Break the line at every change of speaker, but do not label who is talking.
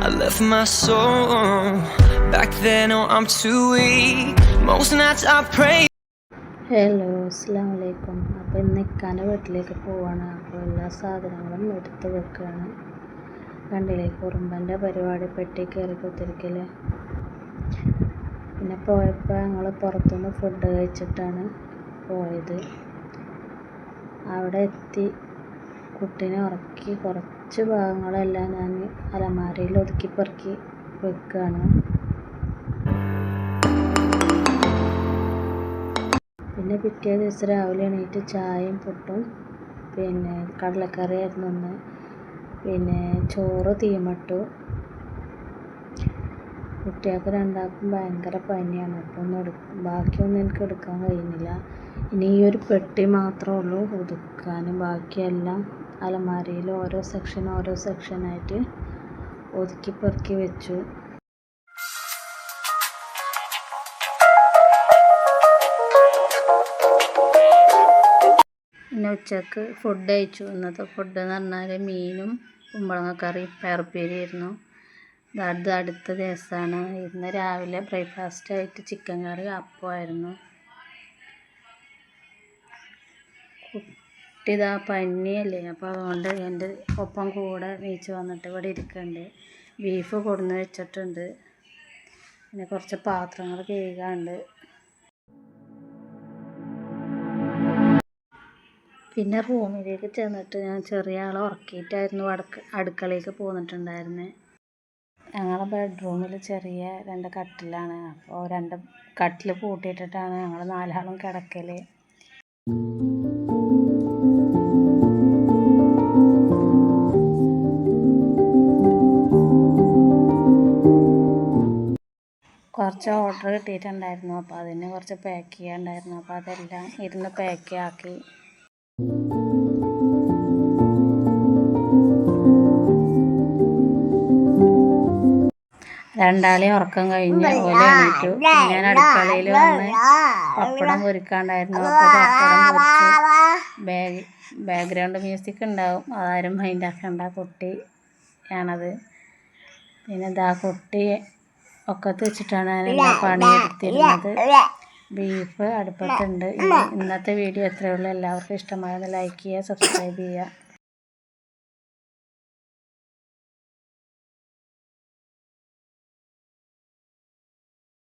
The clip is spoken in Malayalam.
I left my soul. Back then. Oh, I'm too weak. Most nights I pray.
Hello അസ്സാം വലൈക്കും അപ്പോൾ ഇന്ന് ഇക്കാന്റെ വീട്ടിലേക്ക് പോവാണ്. അപ്പോൾ എല്ലാ സാധനങ്ങളും എടുത്ത് വെക്കുകയാണ് കണ്ടില്ലേ കുറുമ്പന്റെ പരിപാടി പെട്ടി കയറി കുത്തിരിക്കൽ പിന്നെ പോയപ്പോൾ ഞങ്ങൾ പുറത്തുനിന്ന് ഫുഡ് കഴിച്ചിട്ടാണ് പോയത്. അവിടെ എത്തി. കുട്ടീനെ ഉറക്കി. കുറച്ച് ഭാഗങ്ങളെല്ലാം ഞാൻ അലമാരയിൽ ഒതുക്കി പെറുക്കി വെക്കുകയാണ്. പിന്നെ പിറ്റേ ദിവസം രാവിലെ എണീറ്റ് ചായയും പുട്ടും പിന്നെ കടലക്കറിയായിരുന്നു ഒന്ന് പിന്നെ ചോറ് തീമട്ടു കുട്ടികൾക്ക് രണ്ടാൾക്കും ഭയങ്കര പനിയാണ്. അപ്പോൾ ഒന്നും ബാക്കി ബാക്കിയൊന്നും എനിക്ക് എടുക്കാൻ കഴിയുന്നില്ല. ഇനി ഈ ഒരു പെട്ടി മാത്രമേ ഉള്ളൂ. ഒതുക്കാനും ബാക്കിയെല്ലാം അലമാരയിൽ ഓരോ സെക്ഷൻ ഓരോ സെക്ഷനായിട്ട് ഒതുക്കി പെറുക്കി വെച്ചു. പിന്നെ ഉച്ചയ്ക്ക് ഫുഡ് കഴിച്ചു. ഇന്നത്തെ ഫുഡ് എന്ന് പറഞ്ഞാൽ മീനും കുമ്പളങ്ങ കറി പയറുപ്പേരിയായിരുന്നു. അത് അടുത്ത ദിവസമാണ്. ഇന്ന് രാവിലെ ബ്രേക്ക്ഫാസ്റ്റ് ആയിട്ട് ചിക്കൻ കറി അപ്പമായിരുന്നു. കുട്ടിതാ പനിയല്ലേ അപ്പോൾ അതുകൊണ്ട് എന്റെ ഒപ്പം കൂടെ വീച്ച് വന്നിട്ട് ഇവിടെ ഇരിക്കുന്നുണ്ട് ബീഫ് കൊടുന്ന് വെച്ചിട്ടുണ്ട്. പിന്നെ കുറച്ച് പാത്രങ്ങൾ കഴുകാണ്ട്. പിന്നെ റൂമിലേക്ക് ചെന്നിട്ട് ഞാൻ ചെറിയ ആളെ ഉറക്കിയിട്ടായിരുന്നു അടുക്ക അടുക്കളയിലേക്ക് പോന്നിട്ടുണ്ടായിരുന്നത് ഞങ്ങളെ ബെഡ്റൂമിൽ ചെറിയ രണ്ട് കട്ടിലാണ്. അപ്പോൾ രണ്ട് കട്ടിൽ പൂട്ടിയിട്ടിട്ടാണ് ഞങ്ങൾ നാലാളും കിടക്കൽ കുറച്ച് ഓർഡർ കിട്ടിയിട്ടുണ്ടായിരുന്നു. അപ്പോൾ അതിന് കുറച്ച് പാക്ക് ചെയ്യാനുണ്ടായിരുന്നു. അപ്പോൾ അതെല്ലാം ഇരുന്ന് പാക്ക് ആക്കി. രണ്ടാളെ ഉറക്കം കഴിഞ്ഞ് പോലെ എണീറ്റു. ഞാൻ അടുക്കളയിൽ വന്ന് പപ്പടം പൊരിക്കാണ്ടായിരുന്നു. അപ്പോൾ പപ്പടം പൊരിച്ചു ബാഗ് ബാക്ക്ഗ്രൗണ്ട് മ്യൂസിക് ഉണ്ടാവും. അതാരും മൈൻഡ് ആക്കണ്ട കുട്ടി ആണത്. പിന്നെ ഇതാ കുട്ടി ഒക്കത്ത് വെച്ചിട്ടാണ് ഞാൻ എല്ലാ പണിയെടുത്തിരുന്നത് ബീഫ് അടുപ്പത്തുണ്ട്. ഇന്നത്തെ വീഡിയോ എത്രയുള്ളൂ എല്ലാവർക്കും ഇഷ്ടമായെന്ന് ലൈക്ക് ചെയ്യുക സബ്സ്ക്രൈബ് ചെയ്യുക.